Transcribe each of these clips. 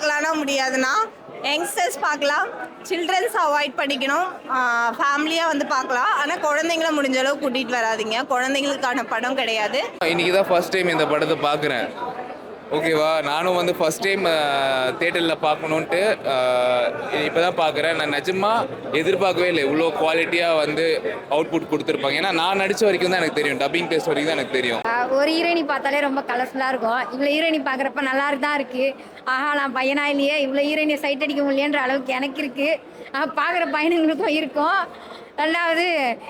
பார்க்கலான்னா முடியாதுன்னா யங்ஸ்டர்ஸ் பார்க்கலாம். Children's avoid பண்ணிக்கணும். ஃபேமிலியாக வந்து பார்க்கலாம். ஆனால் குழந்தைங்கள முடிஞ்ச அளவு கூட்டிகிட்டு வராதீங்க. குழந்தைங்களுக்கான படம் கிடையாது. இன்னைக்கு தான் ஃபர்ஸ்ட் டைம் இந்த படத்தை பார்க்குறேன். ஓகேவா நானும் வந்து ஃபர்ஸ்ட் டைம் தேட்டரில் பார்க்கணுன்ட்டு இப்போ தான் பார்க்குறேன். நான் நிஜமாக எதிர்பார்க்கவே இல்லை. இவ்வளோ குவாலிட்டியாக வந்து அவுட்புட் கொடுத்துருப்பாங்க. ஏன்னா நான் நடித்த வரைக்கும் தான் எனக்கு தெரியும். டப்பிங் டெஸ்ட் வரைக்கும் தான் எனக்கு தெரியும். ஒரு ஹீரோயினி பார்த்தாலே ரொம்ப கலர்ஃபுல்லாக இருக்கும். இவ்வளோ ஹீரோயினி பார்க்குறப்ப நல்லா தான் இருக்குது ஆஹா நான் பையனா இல்லையே? இவ்வளோ ஹீரோயினி சைட் அடிக்க முடியன்ற அளவுக்கு எனக்கு இருக்குது பார்க்குற பையனுங்களுக்கும் இருக்கும் ரெண்டாவது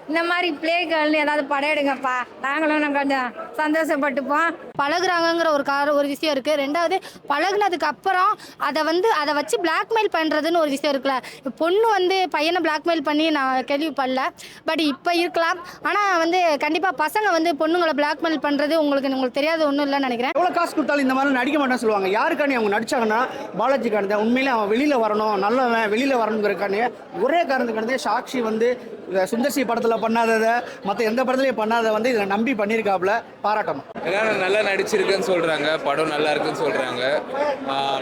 இந்த மாதிரி பிளே கேர்ள்னு ஏதாவது படம் எடுங்கப்பா. நாங்களும் நான் கொஞ்சம் சந்தோஷப்பட்டுப்போம். பழகுறாங்கங்கிற ஒரு கார ஒரு விஷயம் இருக்குது ரெண்டாவது பழகுனதுக்கு அப்புறம் அதை வந்து அதை வச்சு பிளாக்மெயில் பண்ணுறதுன்னு ஒரு விஷயம் இருக்குல்ல. இப்ப பொண்ணு வந்து பையனை பிளாக்மெயில் பண்ணி நான் கேள்விப்படல. பட் இப்போ இருக்கலாம். ஆனால் வந்து கண்டிப்பாக பசங்க வந்து பொண்ணுங்களை பிளாக்மெயில் பண்ணுறது உங்களுக்கு உங்களுக்கு தெரியாத ஒன்றும் இல்லைன்னு நினைக்கிறேன். எவ்வளோ காசு கொடுத்தாலும் இந்த மாதிரி நடிக்க மாட்டேன்னு சொல்லுவாங்க. யாருக்காண்டி அவங்க நடிச்சாங்கன்னா பாலாஜி காரணம் உண்மையிலே அவன் வெளியில் வரணும். நல்லவன் வெளியில் வரணுங்கிறக்காண்டி ஒரே காரணத்துக்கானதே சாக்ஷி வந்து இந்த சுந்தர்சி படத்தில் பண்ணாததை மற்ற எந்த படத்துலையும் பண்ணாத வந்து இதில் நம்பி பண்ணியிருக்காப்புல பாராட்டணும். எல்லாரும் நல்லா நடிச்சிருக்குன்னு சொல்கிறாங்க படம் நல்லா இருக்குன்னு சொல்கிறாங்க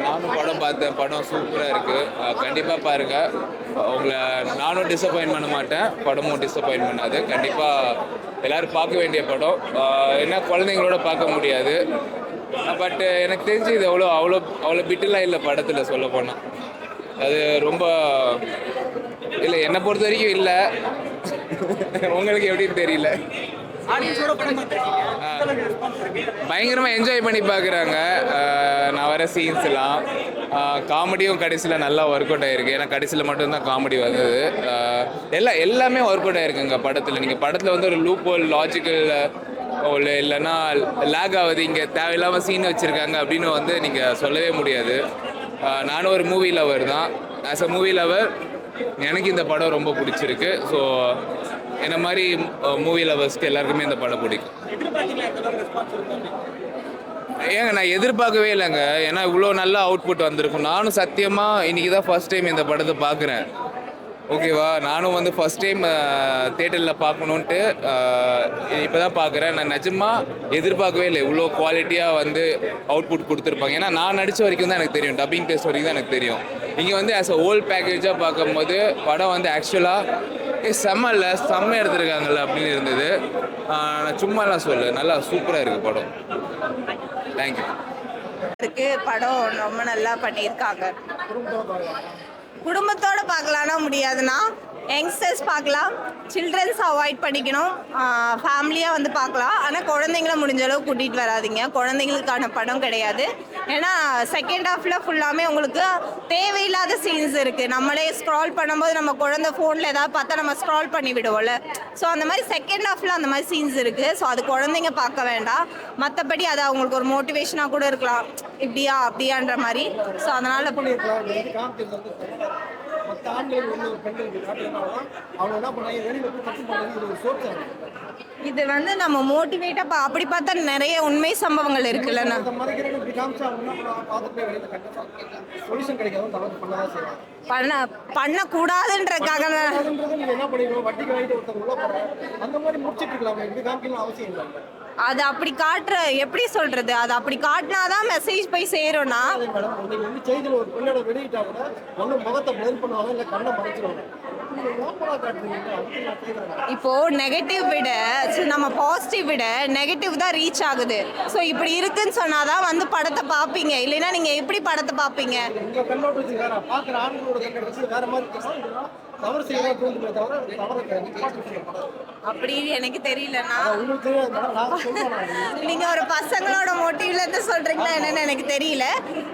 நானும் படம் பார்த்தேன். படம் சூப்பராக இருக்குது கண்டிப்பாக பாருங்கள் உங்களை நானும் டிசப்பாயின் பண்ண மாட்டேன். படமும் டிசப்பாயின் பண்ணாது. கண்டிப்பாக எல்லோரும் பார்க்க வேண்டிய படம். ஆஹ் என்ன குழந்தைங்களோட பார்க்க முடியாது. பட் எனக்கு தெரிஞ்சு இது அவ்வளோ அவ்வளோ அவ்வளோ பிட்டுலாம் இல்லை படத்தில் சொல்ல போனால் அது ரொம்ப இல்லை என்னை பொறுத்த வரைக்கும் இல்லை. உங்களுக்கு எப்படின்னு தெரியல? பயங்கரமாக என்ஜாய் பண்ணி பார்க்குறாங்க. நான் வர சீன்ஸ்லாம் காமெடியும் கடைசியில் நல்லா ஒர்க் அவுட் ஆயிருக்கு. ஏன்னா கடைசியில் மட்டும்தான் காமெடி வந்தது. எல்லாம் எல்லாமே ஒர்க் அவுட் ஆயிருக்குங்க படத்தில். நீங்கள் படத்தில் வந்து ஒரு லூப் ஹோல் லாஜிக்கல் இல்லை இல்லைன்னா லேக் ஆகுது. இங்கே தேவையில்லாமல் சீன் வச்சுருக்காங்க அப்படின்னு வந்து நீங்கள் சொல்லவே முடியாது. நானும் ஒரு மூவி லவர் தான். ஆஸ் அ மூவி லவர் எனக்கு இந்த படம் ரொம்ப பிடிச்சிருக்கு. ஸோ என்ன மாதிரி மூவி லவர்ஸ்க்கு எல்லாருக்குமே இந்த படம் பிடிக்கும். ஏங்க நான் எதிர்பார்க்கவே இல்லைங்க. ஏன்னா இவ்வளோ நல்ல அவுட்புட் வந்திருக்கும். நானும் சத்தியமாக இன்றைக்கி தான் ஃபர்ஸ்ட் டைம் இந்த படத்தை பார்க்குறேன். ஓகேவா? நானும் வந்து ஃபர்ஸ்ட் டைம் தேட்டரில் பார்க்கணுன்ட்டு இப்போ தான் பார்க்குறேன். நான் நிஜமாக எதிர்பார்க்கவே இல்லை. இவ்வளோ குவாலிட்டியாக வந்து அவுட்புட் கொடுத்துருப்பாங்க. ஏன்னா நான் நடித்த வரைக்கும் தான் எனக்கு தெரியும். டப்பிங் டெஸ்ட் வரைக்கும் தான் எனக்கு தெரியும். இங்கே வந்து ஆஸ் அ ஹோல் பேக்கேஜாக பார்க்கும்போது படம் வந்து ஆக்சுவலாக ஏ செம்ம இல்லை செம்ம எடுத்துருக்காங்கல்ல அப்படின்னு இருந்தது. நான் சும்மாலாம் சொல்லு நல்லா சூப்பராக இருக்குது படம். தேங்க்யூ இருக்கு. படம் ரொம்ப நல்லா பண்ணியிருக்காங்க. குடும்பத்தோட பார்க்கலான்னா முடியாதுன்னா யங்ஸ்டர்ஸ் பார்க்கலாம். சில்ட்ரன்ஸ் அவாய்ட் பண்ணிக்கணும். ஃபேமிலியாக வந்து பார்க்கலாம். ஆனால் குழந்தைங்கள முடிஞ்ச அளவு கூட்டிகிட்டு வராதீங்க. குழந்தைங்களுக்கான படம் கிடையாது. ஏன்னா செகண்ட் ஹாஃபில் ஃபுல்லாமே உங்களுக்கு தேவையில்லாத சீன்ஸ் இருக்குது நம்மளே ஸ்க்ரால் பண்ணும்போது நம்ம குழந்தை ஃபோனில் ஏதாவது பார்த்தா நம்ம ஸ்க்ரால் பண்ணி விடுவோம்ல. ஸோ அந்த மாதிரி செகண்ட் ஹாஃபில் அந்த மாதிரி சீன்ஸ் இருக்குது ஸோ அது குழந்தைங்க பார்க்க வேண்டாம். மற்றபடி அது அவங்களுக்கு ஒரு மோட்டிவேஷனாக கூட இருக்கலாம். இப்படியா அப்படியான்ற மாதிரி. ஸோ அதனால் ஆண்கள் வந்து ஒரு பெண்களுக்கு காட்டுறதுனால அவங்க என்ன பண்ணாங்க வெளியில போய் தப்பு பண்ணது இது ஒரு சோர்ஸ் இது வந்து நம்ம மோட்டிவேட்டாக அப்படி பார்த்தா நிறைய உண்மை சம்பவங்கள் இருக்குல்லண்ணா மறைக்கிறேன்னு இப்படி காமிச்சா அவங்க என்ன பண்ணுவாங்க? பார்த்துட்டு வெளியில கண்டிப்பா சொல்யூஷன் கிடைக்காத தவிர்த்து பண்ணதான் செய்வாங்க. பண்ண பண்ணக்கூடாதுன்றக்காக நீங்க என்ன பண்ணிக்கணும்? வட்டிக்கு வாங்கிட்டு ஒருத்தர் உள்ள போறாங்க அந்த மாதிரி முடிச்சிட்டு இருக்கலாம் இப்படி காமிக்கலாம் அவசியம் இல்லை. அது அப்படி காட்டுற எப்படி சொல்றது? அது அப்படி காட்டினாதான் மெசேஜ் போய் சேரும்னா? மேடம் நீங்க வந்து செய்தியில் ஒரு பெண்ணோட வெளியிட்டா கூட ஒண்ணு முகத்தை பிளர் பண்ணுவாங்க இல்லை கண்ணை மறைச்சிருவாங்க. இப்போ நெகட்டிவ் விட நம்ம பாசிட்டிவ் விட நெகட்டிவ் தான் ரீச் ஆகுது. ஸோ இப்படி இருக்குன்னு சொன்னாதான் வந்து படத்தை பார்ப்பீங்க இல்லைன்னா நீங்க எப்படி படத்தை பார்ப்பீங்க அப்படி எனக்கு தெரியலண்ணா. நீங்க ஒரு பசங்களோட இருந்து சொல்றீங்களா? என்னன்னு எனக்கு தெரியல.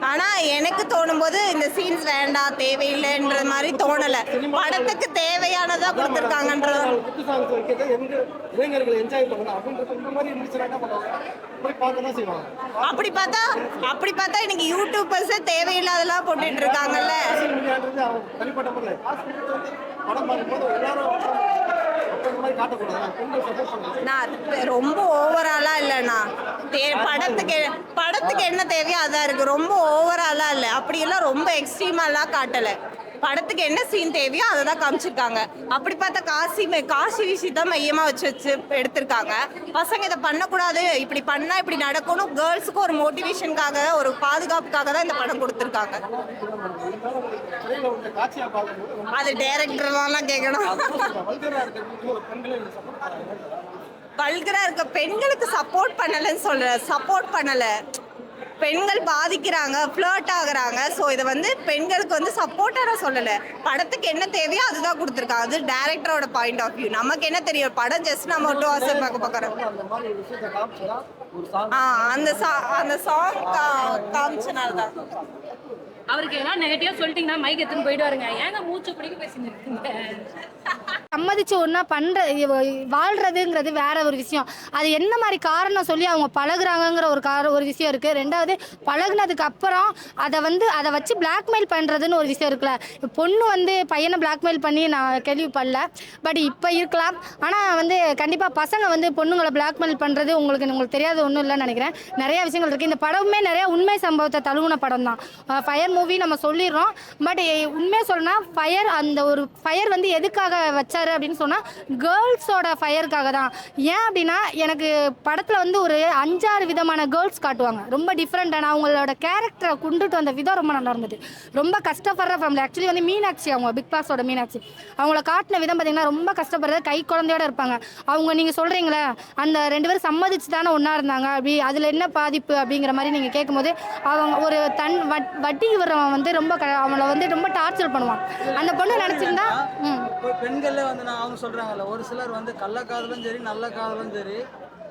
ஆனா எனக்கு தோணும் போது இந்த சீன்ஸ் வேண்டாம் தேவையில்லைன்ற மாதிரி தோணல. படத்துக்கு தேவையானதா கொடுத்துருக்காங்கன்றது என்ன அப்படி பார்த்தா அப்படி பார்த்தா இன்னைக்கு யூடியூபர்ஸே தேவையில்லாதெல்லாம் போட்டுட்டு இருக்காங்கல்ல. நான் ரொம்ப ஓவராலாம் இல்லைண்ணா. தே படத்துக்கு படத்துக்கு என்ன தேவையோ அதான் இருக்கு. ரொம்ப ஓவராலாம் இல்லை. அப்படியெல்லாம் ரொம்ப எக்ஸ்ட்ரீமாலாம் காட்டலை. படத்துக்கு என்ன சீன் தேவையோ அதை தான் காமிச்சிருக்காங்க. அப்படி பார்த்தா காசி காசி விஷி தான் மையமாக வச்சு வச்சு எடுத்திருக்காங்க. பசங்க இதை பண்ணக்கூடாது. இப்படி பண்ணால் இப்படி நடக்கணும். கேர்ள்ஸுக்கு ஒரு மோட்டிவேஷனுக்காக ஒரு பாதுகாப்புக்காக தான் இந்த படம் கொடுத்துருக்காங்க. அது டேரக்டர்லாம் கேட்கணும் வல்கரா இருக்க பெண்களுக்கு சப்போர்ட் பண்ணலைன்னு சொல்கிறேன் சப்போர்ட் பண்ணலை. பெண்கள் பாதிக்கிறாங்க ஃப்ளர்ட் ஆகுறாங்க. ஸோ இதை வந்து பெண்களுக்கு வந்து சப்போர்ட்டாக நான் சொல்லலை. படத்துக்கு என்ன தேவையோ அதுதான் கொடுத்துருக்காங்க. அது டேரக்டரோட பாயிண்ட் ஆஃப் வியூ நமக்கு என்ன தெரியும்? படம் ஜஸ்ட் நம்ம டூ ஹவர்ஸ் பார்க்க பார்க்குறோம் ஆ அந்த சா அந்த சாங் காமிச்சனால தான் அவருக்கு எல்லாம் நெகட்டிவா சொல்லிட்டீங்கன்னா மைக் எடுத்துன்னு போயிடுவாருங்க ஏங்க மூச்சு பிடிக்க பேசிட்டு இருக்கீங்க? சம்மதிச்சு ஒன்றா பண்ணுற வாழ்கிறதுங்கிறது வேற ஒரு விஷயம். அது என்ன மாதிரி காரணம் சொல்லி அவங்க பழகுறாங்கங்கிற ஒரு கார ஒரு விஷயம் இருக்குது ரெண்டாவது பழகுனதுக்கு அப்புறம் அதை வந்து அதை வச்சு பிளாக்மெயில் பண்ணுறதுன்னு ஒரு விஷயம் இருக்குல்ல. பொண்ணு வந்து பையனை பிளாக்மெயில் பண்ணி நான் கேள்விப்படல. பட் இப்போ இருக்கலாம். ஆனால் வந்து கண்டிப்பாக பசங்க வந்து பொண்ணுங்களை பிளாக்மெயில் பண்ணுறது உங்களுக்கு உங்களுக்கு தெரியாத ஒன்றும் இல்லைன்னு நினைக்கிறேன். நிறைய விஷயங்கள் இருக்குது இந்த படமுமே நிறைய உண்மை சம்பவத்தை தழுவுன படம் தான் ஃபயர் மூவி நம்ம சொல்லிடுறோம். பட் உண்மையாக சொல்லணும்னா ஃபயர் அந்த ஒரு ஃபயர் வந்து எதுக்காக வச்சாரு அப்படின்னு சொன்னால் கேர்ள்ஸோட ஃபயருக்காக தான். ஏன் அப்படின்னா எனக்கு படத்தில் வந்து ஒரு அஞ்சாறு விதமான கேர்ள்ஸ் காட்டுவாங்க. ரொம்ப டிஃப்ரெண்ட்டான அவங்களோட கேரக்டரை கொண்டுட்டு வந்த விதம் ரொம்ப நல்லா இருந்தது. ரொம்ப கஷ்டப்படுற ஃபேமிலி ஆக்சுவலி வந்து மீனாட்சி அவங்க பிக் பாஸோட மீனாட்சி. அவங்கள காட்டின விதம் பார்த்தீங்கன்னா ரொம்ப கஷ்டப்படுறது கை குழந்தையோட இருப்பாங்க. அவங்க நீங்கள் சொல்கிறீங்களே அந்த ரெண்டு பேரும் சம்மதிச்சு தானே ஒன்றா இருந்தாங்க. அப்படி அதில் என்ன பாதிப்பு அப்படிங்கிற மாதிரி நீங்கள் கேட்கும்போது அவங்க ஒரு தன் வட் வட்டிக்கு வர்றவன் வந்து ரொம்ப க வந்து ரொம்ப டார்ச்சர் பண்ணுவான். அந்த பொண்ணு நினச்சிருந்தா பெண்கள்ல பெண்களே வந்து நான் அவங்க சொல்றாங்கல்ல ஒரு சிலர் வந்து கள்ள காதலும் சரி நல்ல காதலும் சரி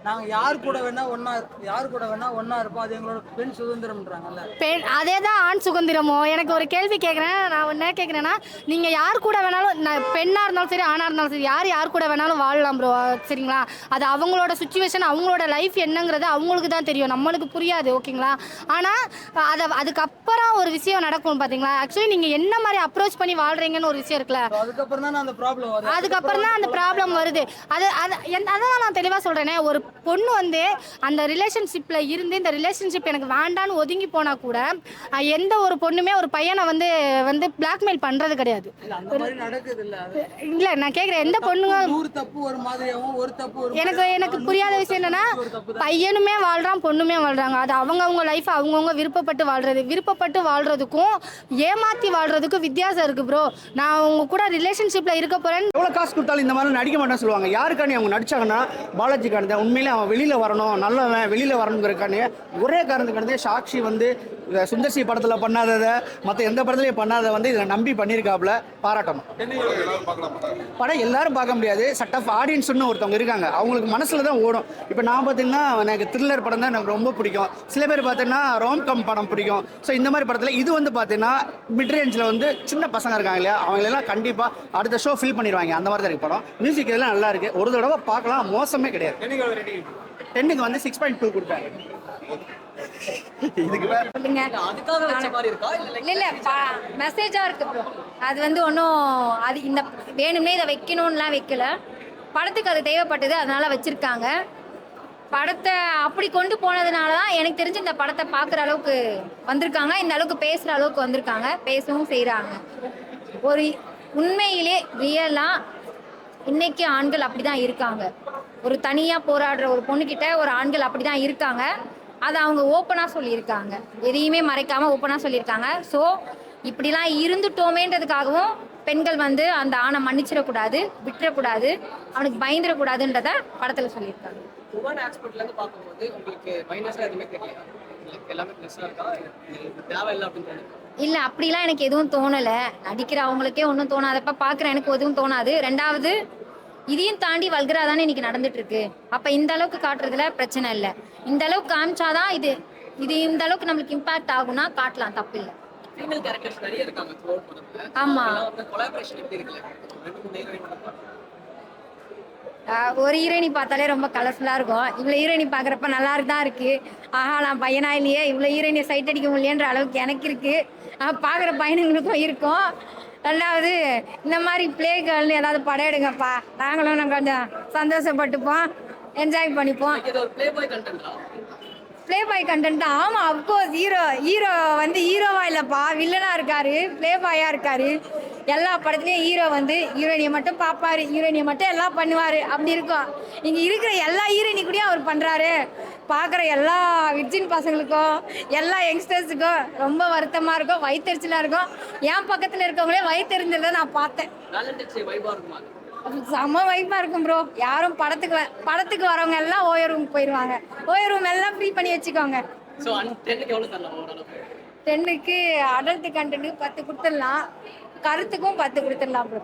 நாங்கள் யார் கூட வேணா ஒன்றா யார் கூட வேணா ஒன்றா இருப்போம். அது எங்களோட பெண் சுதந்திரம்ன்றாங்கல்ல. பெண் அதே தான் ஆண் சுதந்திரமோ? எனக்கு ஒரு கேள்வி கேட்குறேன் நான் என்ன கேட்குறேன்னா நீங்கள் யார் கூட வேணாலும் நான் பெண்ணாக இருந்தாலும் சரி ஆணாக இருந்தாலும் சரி யார் யார் கூட வேணாலும் வாழலாம் ப்ரோ சரிங்களா? அது அவங்களோட சுச்சுவேஷன் அவங்களோட லைஃப் என்னங்கிறது அவங்களுக்கு தான் தெரியும். நம்மளுக்கு புரியாது ஓகேங்களா? ஆனால் அதை அதுக்கப்புறம் ஒரு விஷயம் நடக்கும் பார்த்தீங்களா ஆக்சுவலி நீங்கள் என்ன மாதிரி அப்ரோச் பண்ணி வாழ்கிறீங்கன்னு ஒரு விஷயம் இருக்குல்ல. அதுக்கப்புறம் தானே அந்த ப்ராப்ளம் அதுக்கப்புறம் தான் அந்த ப்ராப்ளம் வருது. அது அது அதான் நான் தெளிவாக சொல்கிறேனே ஒரு பொண்ணு வந்து அந்த ரிலேஷன்ஷிப்பில் இருந்து இந்த ரிலேஷன்ஷிப் எனக்கு வேண்டான்னு ஒதுங்கி போனால் கூட எந்த ஒரு பொண்ணுமே ஒரு பையனை வந்து வந்து பிளாக்மெயில் பண்ணுறது கிடையாது. இல்ல, நான் கேட்குறேன் எந்த பொண்ணுங்க நூறு தப்பு ஒரு மாதிரியாவும் ஒரு தப்பு ஒரு எனக்கு எனக்கு புரியாத விஷயம் என்னன்னா பையனுமே வாழ்றான் பொண்ணுமே வாழ்றாங்க. அது அவங்கவுங்க லைஃப் அவங்கவுங்க விருப்பப்பட்டு வாழ்றது. விருப்பப்பட்டு வாழ்றதுக்கும் ஏமாத்தி வாழ்றதுக்கும் வித்தியாசம் இருக்கு ப்ரோ நான் உங்க கூட ரிலேஷன்ஷிப்ல இருக்க போறேன்னு எவ்வளோ காசு கொடுத்தாலும் இந்த மாதிரி நடிக்க மாட்டேன்னு சொல்லுவாங்க. யாருக்காண்டி அவங்க நடிச்சாங்கன்னா பாலாஜி காரணத்தை உண்மையிலே அவன் வெளியில் வரணும். நல்லவன் வெளியில் வரணுங்கிறக்கானே ஒரே காரணத்துக்கானதே சாக்ஷி வந்து சுந்தர்சி படத்தில் பண்ணாததை மற்ற எந்த படத்துலையும் பண்ணாத வந்து இதை நம்பி பண்ணியிருக்காப்புல பாராட்டணும். படம் எல்லாரும் பார்க்க முடியாது. சட் ஆஃப் ஆடியன்ஸ்னு ஒருத்தவங்க இருக்காங்க. அவங்களுக்கு மனசில் தான் ஓடும். இப்போ நான் பார்த்தீங்கன்னா எனக்கு த்ரில்லர் படம் தான் எனக்கு ரொம்ப பிடிக்கும். சில பேர் பார்த்தீங்கன்னா ரோம்கம் படம் பிடிக்கும். ஸோ இந்த மாதிரி படத்தில் இது வந்து பார்த்தீங்கன்னா மிட் ரேஞ்சில் வந்து சின்ன பசங்க இருக்காங்க இல்லையா? அவங்களெல்லாம் கண்டிப்பாக அடுத்த ஷோ ஃபில் பண்ணிடுவாங்க. அந்த மாதிரி தான் இருக்கு படம். மியூசிக் இதெல்லாம் நல்லா இருக்கு. ஒரு தடவை பார்க்கலாம். மோசமே கிடையாது. டென்னுக்கு வந்து சிக்ஸ் பாயிண்ட் டூ கொடுத்தாங்க மெசேஜா இருக்கு? ப்ரோ அது வந்து ஒன்றும் அது இந்த வேணும்னே இதை வைக்கணும்லாம் வைக்கல. படத்துக்கு அது தேவைப்பட்டது அதனால வச்சிருக்காங்க. படத்தை அப்படி கொண்டு போனதுனால தான் எனக்கு தெரிஞ்சு இந்த படத்தை பார்க்குற அளவுக்கு வந்திருக்காங்க. இந்த அளவுக்கு பேசுகிற அளவுக்கு வந்திருக்காங்க. பேசவும் செய்கிறாங்க ஒரு உண்மையிலே ரியலாக இன்னைக்கு ஆண்கள் அப்படி தான் இருக்காங்க. ஒரு தனியாக போராடுற ஒரு பொண்ணுக்கிட்ட ஒரு ஆண்கள் அப்படி தான் இருக்காங்க. அதை அவங்க ஓப்பனாக சொல்லியிருக்காங்க. எதையுமே மறைக்காமல் ஓப்பனாக சொல்லியிருக்காங்க. ஸோ இப்படிலாம் இருந்துட்டோமேன்றதுக்காகவும் பெண்கள் வந்து அந்த ஆணை மன்னிச்சிடக்கூடாது விட்டுறக்கூடாது அவனுக்கு பயந்துடக்கூடாதுன்றத படத்தில் சொல்லியிருக்காங்க. உமன் ஆஸ்பெக்ட்ல இருந்து பார்க்கும்போது உங்களுக்கு மைனஸா எதுவுமே தெரியல. Like எல்லாமே ப்ளஸ்ஸா இருக்கா? இது தேவையில்லை அப்படின்னு தோணுது? இல்லை அப்படிலாம் எனக்கு எதுவும் தோணலை. நடிக்கிற அவங்களுக்கே ஒன்றும் தோணாதப்ப பார்க்குற எனக்கு எதுவும் தோணாது. ரெண்டாவது இதையும் தாண்டி வல்கரா தானே இன்னைக்கு நடந்துட்டு இருக்கு அப்போ இந்த அளவுக்கு காட்டுறதுல பிரச்சனை இல்லை. இந்த அளவுக்கு காமிச்சாதான் இது இது இந்த அளவுக்கு நம்மளுக்கு இம்பாக்ட் ஆகும்னா காட்டலாம் தப்பு இல்லை ஆமா. ஒரு ஹீரோயினி பார்த்தாலே ரொம்ப கலர்ஃபுல்லாக இருக்கும். இவ்வளோ ஹீரோயினி பார்க்குறப்ப நல்லா தான் இருக்கு. ஆஹா நான் பையனா இல்லையே? இவ்வளோ ஹீரோயினை சைட் அடிக்க முடியலன்ற அளவுக்கு எனக்கு இருக்கு. பார்க்குற பையனுங்களுக்கும் இருக்கும். ரெண்டாவது இந்த மாதிரி ப்ளே கேர்ள்னு ஏதாவது படம் எடுங்கப்பா. நாங்களும் இன்னும் கொஞ்சம் சந்தோஷப்பட்டுப்போம். என்ஜாய் பண்ணிப்போம். ப்ளே பாய் கண்டென்ட் ஆமாம் அப்கோர்ஸ் ஹீரோ ஹீரோ வந்து ஹீரோவா இல்லைப்பா. வில்லனாக இருக்காரு ப்ளே பாயாக இருக்காரு. எல்லா படத்துலையும் ஹீரோ வந்து ஹீரோயினியை மட்டும் பார்ப்பாரு ஹீரோயினியை மட்டும் எல்லாம் பண்ணுவார். அப்படி இருக்கும். இங்கே இருக்கிற எல்லா ஹீரோயினி கூடயும் அவர் பண்ணுறாரு பார்க்குற எல்லா விர்ஜின் பசங்களுக்கும் எல்லா யங்ஸ்டர்ஸுக்கும் ரொம்ப வருத்தமாக இருக்கும் வயிற்றுச்சலாக இருக்கும். என் பக்கத்தில் இருக்கவங்களே வயிற்றுருந்ததை நான் பார்த்தேன்? செம்ம வைப்பாக இருக்கும் ப்ரோ யாரும் படத்துக்கு படத்துக்கு வரவங்க எல்லாம் ஓயர் ரூம் போயிடுவாங்க ஓயர் ரூம் எல்லாம் ஃப்ரீ பண்ணி வச்சுக்கோங்க. டென்னுக்கு அடல்ட் கண்டென்ட்டுக்கு பத்து கொடுத்துடலாம். கருத்துக்கும் பத்து கொடுத்துடலாம் ப்ரோ